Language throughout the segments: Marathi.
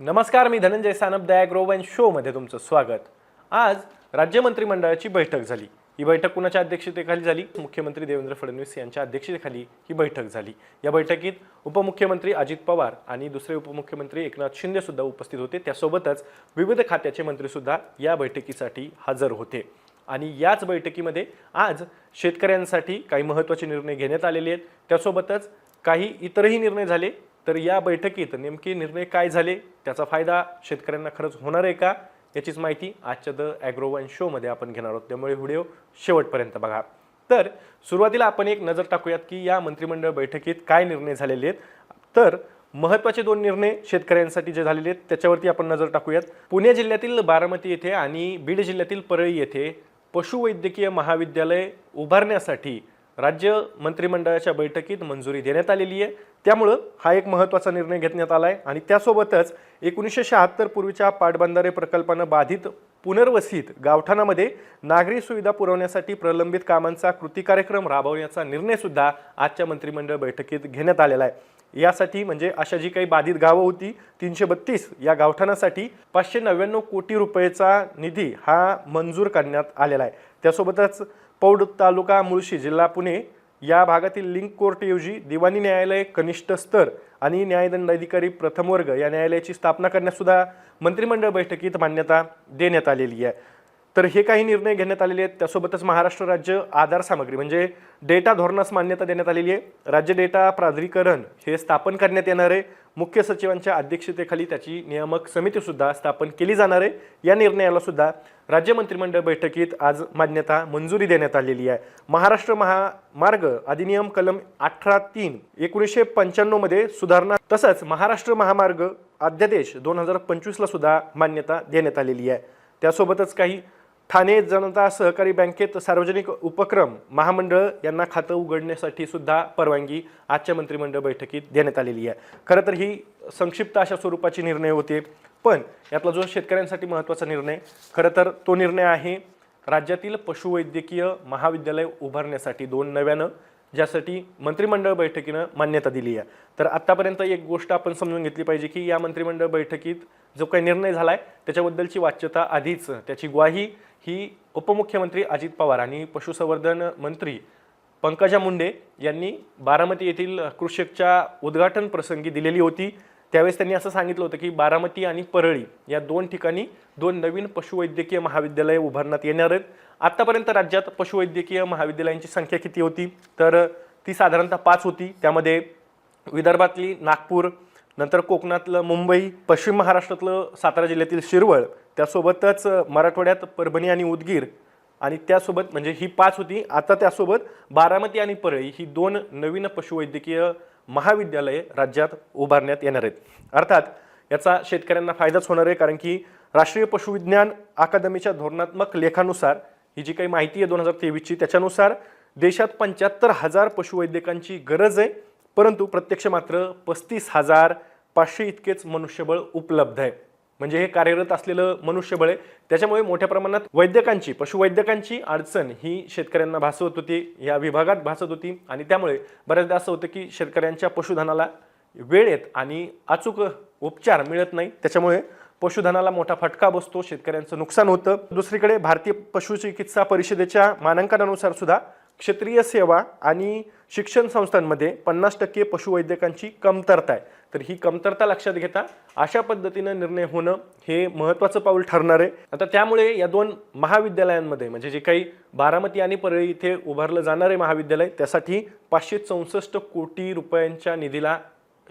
नमस्कार मी धनंजय सानप दयाग्रोव अँड शोमध्ये तुमचं स्वागत. आज राज्य मंत्रिमंडळाची बैठक झाली. ही बैठक कुणाच्या अध्यक्षतेखाली झाली? मुख्यमंत्री देवेंद्र फडणवीस यांच्या अध्यक्षतेखाली ही बैठक झाली. या बैठकीत उपमुख्यमंत्री अजित पवार आणि दुसरे उपमुख्यमंत्री एकनाथ शिंदे सुद्धा उपस्थित होते. त्यासोबतच विविध खात्याचे मंत्रीसुद्धा या बैठकीसाठी हजर होते. आणि याच बैठकीमध्ये आज शेतकऱ्यांसाठी काही महत्त्वाचे निर्णय घेण्यात आलेले आहेत. त्यासोबतच काही इतरही निर्णय झाले तर या बैठकीत नेमके निर्णय काय झाले त्याचा फायदा शेतकऱ्यांना खरंच होणार आहे का याचीच माहिती आजच्या द ॲग्रो वन शोमध्ये आपण घेणार आहोत. त्यामुळे व्हिडिओ शेवटपर्यंत बघा. तर सुरुवातीला आपण एक नजर टाकूयात की या मंत्रिमंडळ बैठकीत काय निर्णय झालेले आहेत. तर महत्त्वाचे दोन निर्णय शेतकऱ्यांसाठी जे झालेले आहेत त्याच्यावरती आपण नजर टाकूयात. पुणे जिल्ह्यातील बारामती येथे आणि बीड जिल्ह्यातील परळी येथे पशुवैद्यकीय महाविद्यालय उभारण्यासाठी राज्य मंत्रिमंडळाच्या बैठकीत मंजुरी देण्यात आलेली आहे. त्यामुळं हा एक महत्त्वाचा निर्णय घेण्यात आला आहे आणि त्यासोबतच एकोणीसशे शहात्तर पूर्वीच्या पाटबंधारे प्रकल्पानं बाधित पुनर्वसित गावठाणामध्ये नागरी सुविधा पुरवण्यासाठी प्रलंबित कामांचा कृती कार्यक्रम राबवण्याचा निर्णयसुद्धा आजच्या मंत्रिमंडळ बैठकीत घेण्यात आलेला आहे. यासाठी म्हणजे अशा जी काही बाधित गावं होती तीनशे बत्तीस या गावठाणासाठी पाचशे नव्याण्णव कोटी रुपयेचा निधी हा मंजूर करण्यात आलेला आहे. त्यासोबतच पौड तालुका मुळशी जिल्हा पुणे या भागातील लिंक कोर्टऐवजी दिवाणी न्यायालय कनिष्ठ स्तर आणि न्यायदंडाधिकारी प्रथम वर्ग या न्यायालयाची स्थापना करण्यास सुद्धा मंत्रिमंडळ बैठकीत मान्यता देण्यात आलेली आहे. तर हे काही निर्णय घेण्यात आलेले आहेत. त्यासोबतच महाराष्ट्र राज्य आधार सामग्री म्हणजे डेटा धोरणास मान्यता देण्यात आलेली आहे. राज्य डेटा प्राधिकरण हे स्थापन करण्यात येणार आहे. मुख्य सचिवांच्या अध्यक्षतेखाली त्याची नियामक समितीसुद्धा स्थापन केली जाणार आहे. या निर्णयाला सुद्धा राज्य मंत्रिमंडळ बैठकीत आज मान्यता मंजुरी देण्यात आलेली आहे. महाराष्ट्र महामार्ग अधिनियम कलम अठरा तीन एकोणीसशे पंच्याण्णवमध्ये सुधारणा तसंच महाराष्ट्र महामार्ग अध्यादेश दोन हजार पंचवीसला सुद्धा मान्यता देण्यात आलेली आहे. त्यासोबतच काही ठाणे जनता सहकारी बँकेत सार्वजनिक उपक्रम महामंडळ यांना खातं उघडण्यासाठी सुद्धा परवानगी आजच्या मंत्रिमंडळ बैठकीत देण्यात आलेली आहे. खरं तर ही संक्षिप्त अशा स्वरूपाचे निर्णय होते पण यातला जो शेतकऱ्यांसाठी महत्त्वाचा निर्णय खरं तर तो निर्णय आहे राज्यातील पशुवैद्यकीय महाविद्यालय उभारण्यासाठी दोन नव्यानं ज्यासाठी मंत्रिमंडळ बैठकीनं मान्यता दिली आहे. तर आत्तापर्यंत एक गोष्ट आपण समजून घेतली पाहिजे की या मंत्रिमंडळ बैठकीत जो काही निर्णय झाला आहे त्याच्याबद्दलची वाच्यता आधीच त्याची ग्वाही ही उपमुख्यमंत्री अजित पवार आणि पशुसंवर्धन मंत्री पंकजा मुंडे यांनी बारामती येथील कृषकच्या उद्घाटन प्रसंगी दिलेली होती. त्यावेळेस त्यांनी असं सांगितलं होतं की बारामती आणि परळी या दोन ठिकाणी दोन नवीन पशुवैद्यकीय महाविद्यालये उभारण्यात येणार आहेत. आत्तापर्यंत राज्यात पशुवैद्यकीय महाविद्यालयांची संख्या किती होती? तर ती साधारणतः पाच होती. त्यामध्ये विदर्भातली नागपूर नंतर कोकणातलं मुंबई पश्चिम महाराष्ट्रातलं सातारा जिल्ह्यातील शिरवळ त्यासोबतच मराठवाड्यात परभणी आणि उदगीर आणि त्यासोबत म्हणजे ही पाच होती. आता त्यासोबत बारामती आणि परळी ही दोन नवीन पशुवैद्यकीय महाविद्यालये राज्यात उभारण्यात येणार आहेत. अर्थात याचा शेतकऱ्यांना फायदाच होणार आहे कारण की राष्ट्रीय पशुविज्ञान अकादमीच्या धोरणात्मक लेखानुसार ही जी काही माहिती आहे दोन हजार तेवीसची त्याच्यानुसार देशात पंच्याहत्तर हजार पशुवैद्यकांची गरज आहे परंतु प्रत्यक्ष मात्र पस्तीस हजार पाचशे इतकेच मनुष्यबळ उपलब्ध आहे. म्हणजे हे कार्यरत असलेलं मनुष्यबळ आहे. त्याच्यामुळे मोठ्या प्रमाणात वैद्यकांची पशुवैद्यकांची अडचण ही शेतकऱ्यांना भासवत होती या विभागात भासत होती. आणि त्यामुळे बऱ्याचदा असं होतं की शेतकऱ्यांच्या पशुधनाला वेळेत आणि अचूक उपचार मिळत नाही. त्याच्यामुळे पशुधनाला मोठा फटका बसतो शेतकऱ्यांचं नुकसान होतं. दुसरीकडे भारतीय पशुचिकित्सा परिषदेच्या मानांकनानुसार सुद्धा क्षेत्रीय सेवा आणि शिक्षण संस्थांमध्ये पन्नास टक्के पशुवैद्यकांची कमतरता आहे. तर ही कमतरता लक्षात घेता अशा पद्धतीनं निर्णय होणं हे महत्त्वाचं पाऊल ठरणार आहे. आता त्यामुळे या दोन महाविद्यालयांमध्ये म्हणजे जे काही बारामती आणि परळी इथे उभारलं जाणारे महाविद्यालय त्यासाठी पाचशे चौसष्ट कोटी रुपयांच्या निधीला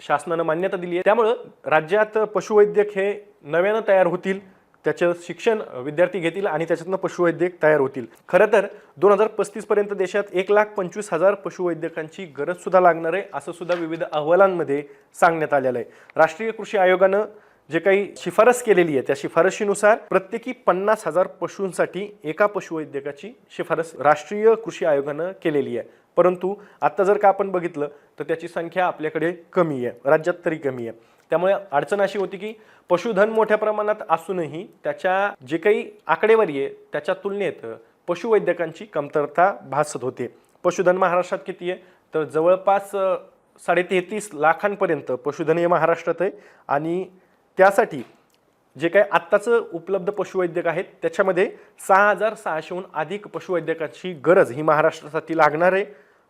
शासनानं मान्यता दिली आहे. त्यामुळं राज्यात पशुवैद्यक हे नव्यानं तयार होतील त्याचं शिक्षण विद्यार्थी घेतील आणि त्याच्यातनं पशुवैद्यक तयार होतील. खरं तर दोन हजार पस्तीसपर्यंत देशात एक लाख पंचवीस हजार पशुवैद्यकांची गरजसुद्धा लागणार आहे असं सुद्धा विविध अहवालांमध्ये सांगण्यात आलेलं आहे. राष्ट्रीय कृषी आयोगानं जे काही शिफारस केलेली आहे त्या शिफारशीनुसार प्रत्येकी पन्नास हजार पशूंसाठी एका पशुवैद्यकाची शिफारस राष्ट्रीय कृषी आयोगानं केलेली आहे. परंतु आता जर का आपण बघितलं तर त्याची संख्या आपल्याकडे कमी आहे राज्यात तरी कमी आहे. त्यामुळे अडचण अशी होती की पशुधन मोठ्या प्रमाणात असूनही त्याच्या जे काही आकडेवारी आहे त्याच्या तुलनेत पशुवैद्यकांची कमतरता भासत होते. पशुधन महाराष्ट्रात किती आहे? तर जवळपास साडेतेहतीस लाखांपर्यंत पशुधन हे महाराष्ट्रात आहे आणि त्यासाठी जे काही आत्ताचं उपलब्ध पशुवैद्यक आहेत त्याच्यामध्ये सहा हजार सहाशेहून अधिक पशुवैद्यकाची गरज ही महाराष्ट्रासाठी लागणार आहे.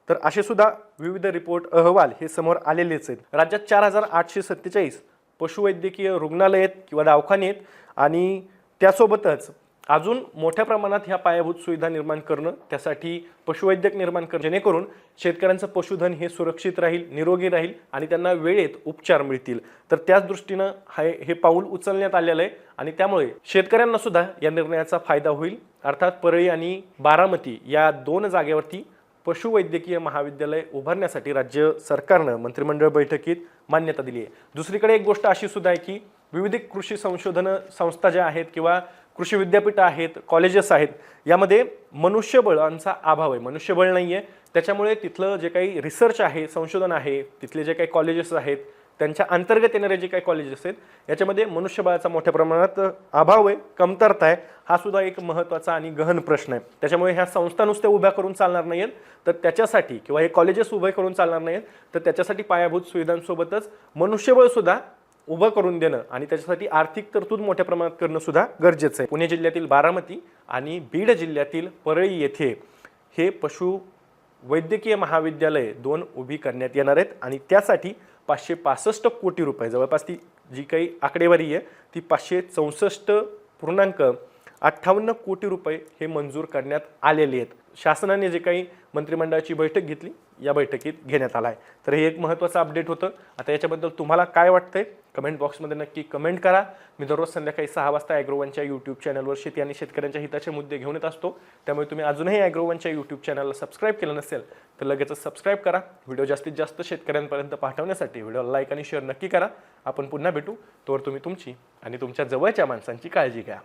तर असे सुद्धा विविध रिपोर्ट अहवाल हे समोर आलेलेच आहेत. राज्यात चार हजार आठशे सत्तेचाळीस पशुवैद्यकीय रुग्णालय आहेत किंवा दवाखाने आहेत आणि त्यासोबतच अजून मोठ्या प्रमाणात ह्या पायाभूत सुविधा निर्माण करणं त्यासाठी पशुवैद्यक निर्माण करणं जेणेकरून शेतकऱ्यांचं पशुधन हे सुरक्षित राहील निरोगी राहील आणि त्यांना वेळेत उपचार मिळतील. तर त्याच दृष्टीनं हे हे पाऊल उचलण्यात आलेलं आहे आणि त्यामुळे शेतकऱ्यांना सुद्धा या निर्णयाचा फायदा होईल. अर्थात परळी आणि बारामती या दोन जागेवरती पशुवैद्यकीय महाविद्यालय उभारण्यासाठी राज्य सरकारनं मंत्रिमंडळ बैठकीत मान्यता दिली आहे. दुसरीकडे एक गोष्ट अशी सुद्धा आहे की विविध कृषी संशोधन संस्था ज्या आहेत किंवा कृषी विद्यापीठं आहेत कॉलेजेस आहेत यामध्ये मनुष्यबळांचा अभाव आहे. मनुष्यबळ नाही आहे त्याच्यामुळे तिथलं जे काही रिसर्च आहे संशोधन आहे तिथले जे काही कॉलेजेस आहेत त्यांच्या अंतर्गत येणारे जे काही कॉलेजेस आहेत याच्यामध्ये मनुष्यबळाचा मोठ्या प्रमाणात अभाव आहे कमतरता आहे. हा सुद्धा एक महत्त्वाचा आणि गहन प्रश्न आहे. त्याच्यामुळे ह्या संस्था नुसत्या उभ्या करून चालणार नाहीत तर त्याच्यासाठी किंवा हे कॉलेजेस उभे करून चालणार नाहीत तर त्याच्यासाठी पायाभूत सुविधांसोबतच मनुष्यबळसुद्धा उभं करून देणं आणि त्याच्यासाठी आर्थिक तरतूद मोठ्या प्रमाणात करणं सुद्धा गरजेचं आहे. पुणे जिल्ह्यातील बारामती आणि बीड जिल्ह्यातील परळी येथे हे पशु वैद्यकीय महाविद्यालय दोन उभी करण्यात येणार आहेत आणि त्यासाठी पाचशे पासष्ट कोटी रुपये जवळपास ती जी काही आकडेवारी आहे ती पाचशे चौसष्ट पूर्णांक अठ्ठावन्न कोटी रुपये हे मंजूर करण्यात आलेले आहेत. शासनाने जे काही मंत्रिमंडळाची बैठक घेतली या बैठकीत घेण्यात आला आहे तर हे एक महत्त्वाचं अपडेट होतं. आता याच्याबद्दल तुम्हाला काय वाटतंय? कमेंट बॉक्समध्ये नक्की कमेंट करा. मी दररोज संध्याकाळी सहा वाजता ॲग्रोवनच्या यूट्यूब चॅनलवर शेती आणि शेतकऱ्यांच्या हिताचे मुद्दे घेऊन येत असतो. त्यामुळे तुम्ही अजूनही ॲग्रोवनच्या यूट्यूब चॅनलला सबस्क्राईब केलं नसेल तर लगेचच सबस्क्राईब करा. व्हिडिओ जास्तीत जास्त शेतकऱ्यांपर्यंत पाठवण्यासाठी व्हिडिओला लाईक आणि शेअर नक्की करा. आपण पुन्हा भेटू. तोवर तुम्ही तुमची आणि तुमच्या जवळच्या माणसांची काळजी घ्या.